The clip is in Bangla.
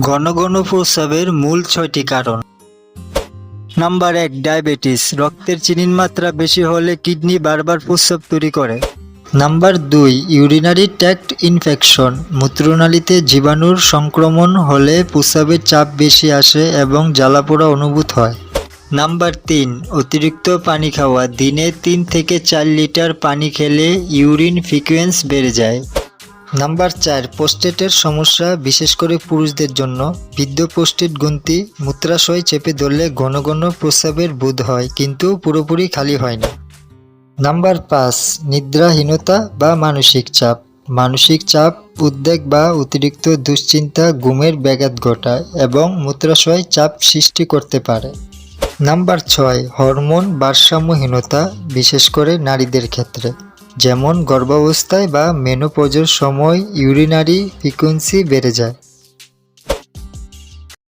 ঘন ঘন প্রস্রাবের মূল ছয়টি কারণ। নাম্বার এক, ডায়াবেটিস, রক্তের চিনির মাত্রা বেশি হলে কিডনি বারবার প্রস্রাব তৈরি করে। নাম্বার দুই, ইউরিনারি ট্যাক্ট ইনফেকশন, মূত্রনালীতে জীবাণুর সংক্রমণ হলে প্রস্রাবের চাপ বেশি আসে এবং জ্বালাপোড়া অনুভূত হয়। নাম্বার তিন, অতিরিক্ত পানি খাওয়া, দিনে তিন থেকে চার লিটার পানি খেলে ইউরিন ফ্রিকুয়েন্স বেড়ে যায়। নাম্বার চার, পোস্টেটের সমস্যা, বিশেষ করে পুরুষদের জন্য। বৃদ্ধ পোস্টেট গ্রন্থি মূত্রাশয় চেপে ধরলে ঘন ঘন প্রস্রাবের বোধ হয়, কিন্তু পুরোপুরি খালি হয় না নাম্বার পাঁচ, নিদ্রাহীনতা বা মানসিক চাপ। মানসিক চাপ, উদ্বেগ বা অতিরিক্ত দুশ্চিন্তা ঘুমের ব্যাঘাত ঘটায় এবং মূত্রাশয় চাপ সৃষ্টি করতে পারে। নাম্বার ছয়, হরমোন ভারসাম্যহীনতা, বিশেষ করে নারীদের ক্ষেত্রে। যেমন গর্ভাবস্থায় বা মেনোপজের সময় ইউরিনারি ফ্রিকোয়েন্সি বেড়ে যায়।